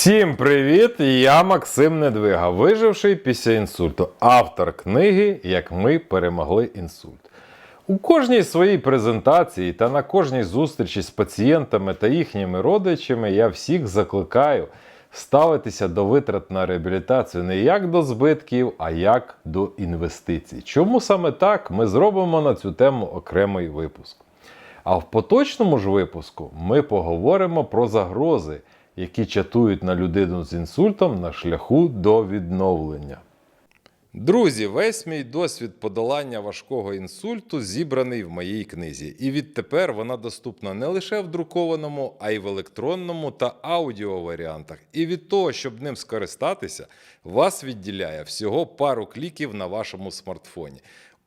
Всім привіт! Я Максим Недвига, виживший після інсульту, автор книги Як ми перемогли інсульт. У кожній своїй презентації та на кожній зустрічі з пацієнтами та їхніми родичами я всіх закликаю ставитися до витрат на реабілітацію не як до збитків, а як до інвестицій. Чому саме так ми зробимо на цю тему окремий випуск. А в поточному ж випуску ми поговоримо про загрози, які чатують на людину з інсультом на шляху до відновлення. Друзі, весь мій досвід подолання важкого інсульту зібраний в моїй книзі, і відтепер вона доступна не лише в друкованому, а й в електронному та аудіо варіантах. І від того, щоб ним скористатися, вас відділяє всього пару кліків на вашому смартфоні.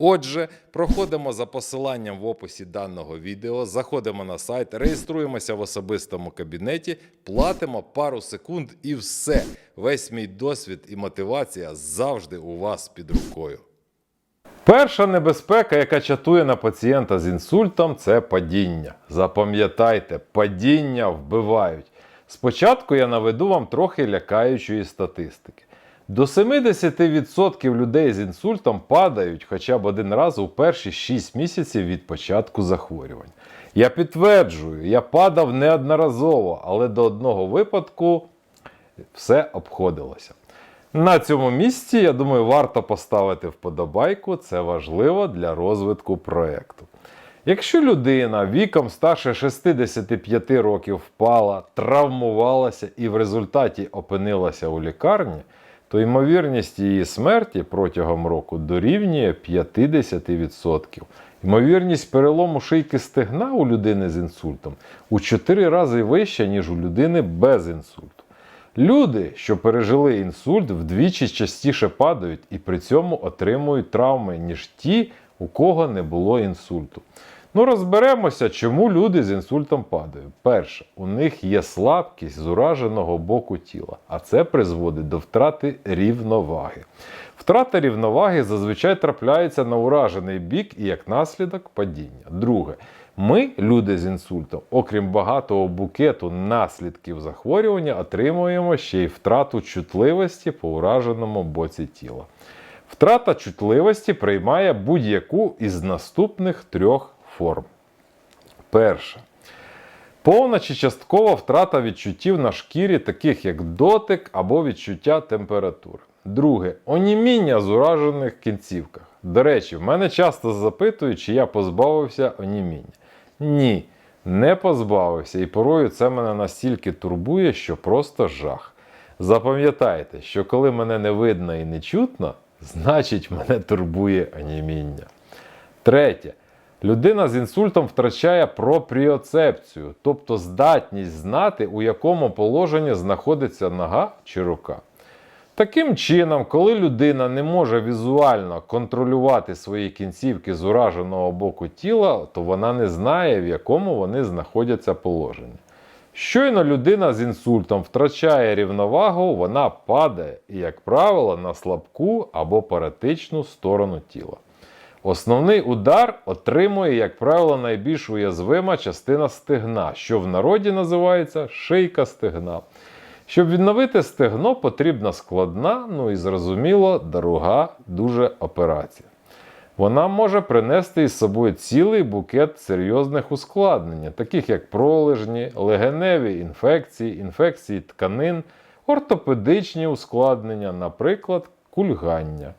Отже, проходимо за посиланням в описі даного відео, заходимо на сайт, реєструємося в особистому кабінеті, платимо пару секунд і все. Весь мій досвід і мотивація завжди у вас під рукою. Перша небезпека, яка чатує на пацієнта з інсультом, це падіння. Запам'ятайте, падіння вбивають. Спочатку я наведу вам трохи лякаючої статистики. До 70% людей з інсультом падають хоча б один раз у перші 6 місяців від початку захворювань. Я підтверджую, я падав неодноразово, але до одного випадку все обходилося. На цьому місці, я думаю, варто поставити вподобайку, це важливо для розвитку проєкту. Якщо людина віком старше 65 років впала, травмувалася і в результаті опинилася у лікарні, то ймовірність її смерті протягом року дорівнює 50%. Ймовірність перелому шийки стегна у людини з інсультом у 4 рази вища, ніж у людини без інсульту. Люди, що пережили інсульт, вдвічі частіше падають і при цьому отримують травми, ніж ті, у кого не було інсульту. Ну, розберемося, чому люди з інсультом падають. Перше, у них є слабкість з ураженого боку тіла, а це призводить до втрати рівноваги. Втрата рівноваги зазвичай трапляється на уражений бік і як наслідок падіння. Друге, ми, люди з інсультом, окрім багатого букету наслідків захворювання, отримуємо ще й втрату чутливості по ураженому боці тіла. Втрата чутливості приймає будь-яку із наступних трьох форм. Перше. Повна чи часткова втрата відчуттів на шкірі, таких як дотик або відчуття температури. Друге оніміння з уражених кінцівках. До речі, в мене часто запитують, чи я позбавився оніміння. Ні, не позбавився, і порою це мене настільки турбує, що просто жах. Запам'ятайте, що коли мене не видно і не чутно, значить мене турбує оніміння. Третє. Людина з інсультом втрачає пропріоцепцію, тобто здатність знати, у якому положенні знаходиться нога чи рука. Таким чином, коли людина не може візуально контролювати свої кінцівки з ураженого боку тіла, то вона не знає, в якому вони знаходяться положенні. Щойно людина з інсультом втрачає рівновагу, вона падає як правило, на слабку або паратичну сторону тіла. Основний удар отримує, як правило, найбільш уязвима частина стегна, що в народі називається шийка стегна. Щоб відновити стегно, потрібна складна, ну і зрозуміло, дорога дуже операція. Вона може принести із собою цілий букет серйозних ускладнень, таких як пролежні, легеневі інфекції, інфекції тканин, ортопедичні ускладнення, наприклад, кульгання.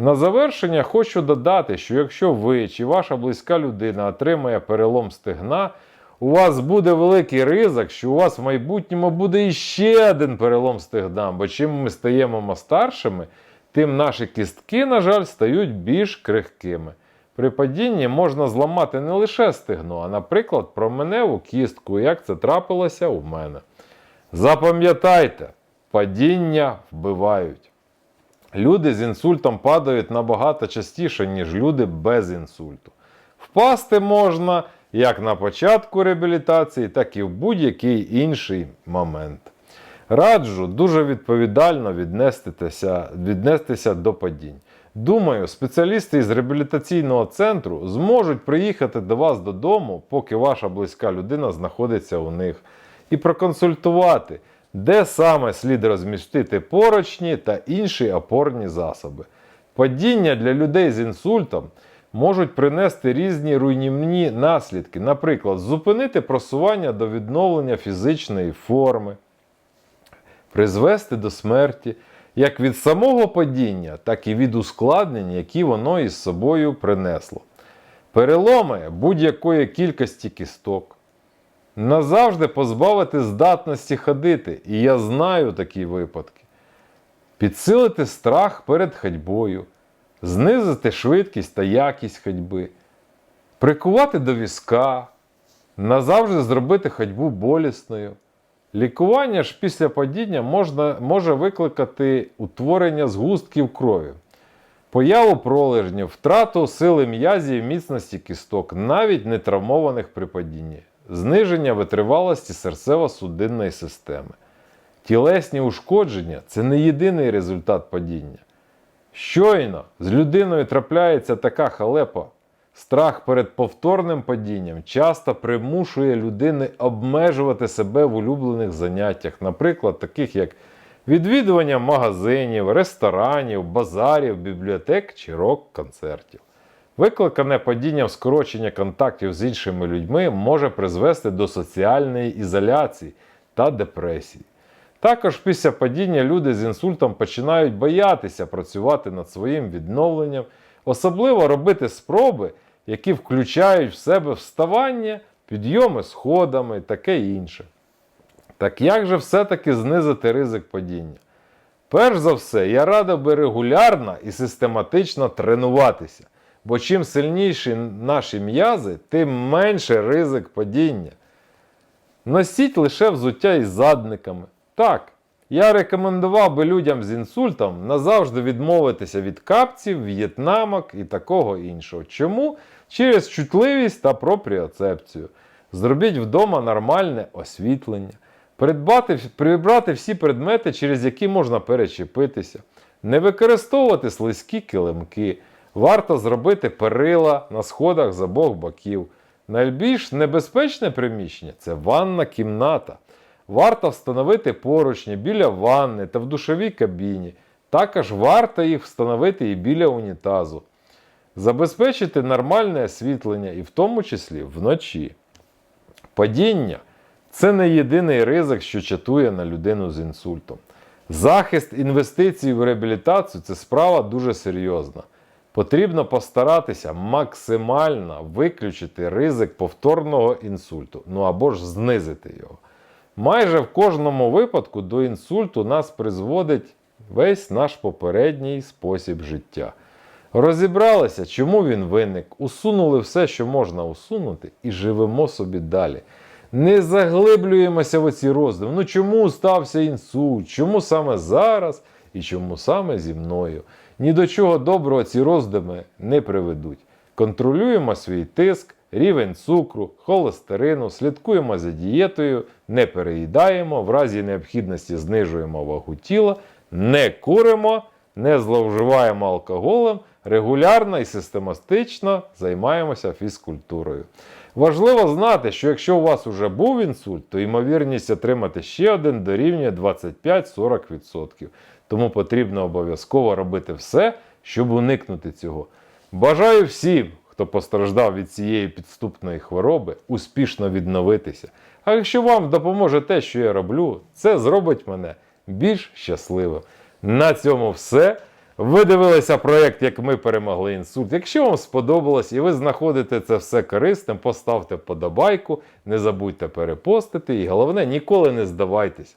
На завершення хочу додати, що якщо ви чи ваша близька людина отримає перелом стегна, у вас буде великий ризик, що у вас в майбутньому буде іще один перелом стегна, бо чим ми стаємо старшими, тим наші кістки, на жаль, стають більш крихкими. При падінні можна зламати не лише стегно, а, наприклад, променеву кістку, як це трапилося у мене. Запам'ятайте, падіння вбивають. Люди з інсультом падають набагато частіше, ніж люди без інсульту. Впасти можна як на початку реабілітації, так і в будь-який інший момент. Раджу дуже відповідально віднестися, віднестися до падінь. Думаю, спеціалісти із реабілітаційного центру зможуть приїхати до вас додому, поки ваша близька людина знаходиться у них, і проконсультувати, де саме слід розмістити поручні та інші опорні засоби. Падіння для людей з інсультом можуть принести різні руйнівні наслідки, наприклад, зупинити просування до відновлення фізичної форми, призвести до смерті як від самого падіння, так і від ускладнень, які воно із собою принесло. Переломи будь-якої кількості кісток. Назавжди позбавити здатності ходити, і я знаю такі випадки. Підсилити страх перед ходьбою, знизити швидкість та якість ходьби, прикувати до візка, назавжди зробити ходьбу болісною. Лікування ж після падіння можна, може викликати утворення згустків крові, появу пролежнів, втрату сили м'язів і міцності кісток, навіть не травмованих при падінні, зниження витривалості серцево-судинної системи. Тілесні ушкодження це не єдиний результат падіння. Щойно з людиною трапляється така халепа. Страх перед повторним падінням часто примушує людини обмежувати себе в улюблених заняттях, наприклад, таких як відвідування магазинів, ресторанів, базарів, бібліотек чи рок-концертів. Викликане падінням скорочення контактів з іншими людьми може призвести до соціальної ізоляції та депресії. Також після падіння люди з інсультом починають боятися працювати над своїм відновленням, особливо робити спроби, які включають в себе вставання, підйоми сходами і таке інше. Так як же все-таки знизити ризик падіння? Перш за все, я радив би регулярно і систематично тренуватися, бо чим сильніші наші м'язи, тим менше ризик падіння. Носіть лише взуття із задниками. Так, я рекомендував би людям з інсультом назавжди відмовитися від капців, в'єтнамок і такого іншого. Чому? Через чутливість та пропріоцепцію. Зробіть вдома нормальне освітлення. Придбати, прибрати всі предмети, через які можна перечепитися. Не використовувати слизькі килимки. Варто зробити перила на сходах з обох боків. Найбільш небезпечне приміщення це ванна кімната. Варто встановити поручні біля ванни та в душовій кабіні. Також варто їх встановити і біля унітазу. Забезпечити нормальне освітлення, і в тому числі вночі. Падіння це не єдиний ризик, що чатує на людину з інсультом. Захист інвестицій в реабілітацію це справа дуже серйозна. Потрібно постаратися максимально виключити ризик повторного інсульту, ну або ж знизити його. Майже в кожному випадку до інсульту нас призводить весь наш попередній спосіб життя. Розібралися, чому він виник, усунули все, що можна усунути, і живемо собі далі. Не заглиблюємося в оці роздуми. Ну чому стався інсульт? Чому саме зараз і чому саме зі мною? Ні до чого доброго ці роздуми не приведуть. Контролюємо свій тиск, рівень цукру, холестерину, слідкуємо за дієтою, не переїдаємо, в разі необхідності знижуємо вагу тіла, не куримо, не зловживаємо алкоголем, регулярно і систематично займаємося фізкультурою. Важливо знати, що якщо у вас вже був інсульт, то ймовірність отримати ще один дорівнює 25-40%. Тому потрібно обов'язково робити все, щоб уникнути цього. Бажаю всім, хто постраждав від цієї підступної хвороби, успішно відновитися. А якщо вам допоможе те, що я роблю, це зробить мене більш щасливим. На цьому все. Ви дивилися проєкт, як ми перемогли інсульт. Якщо вам сподобалось і ви знаходите це все корисним, поставте вподобайку, не забудьте перепостити і головне, ніколи не здавайтесь.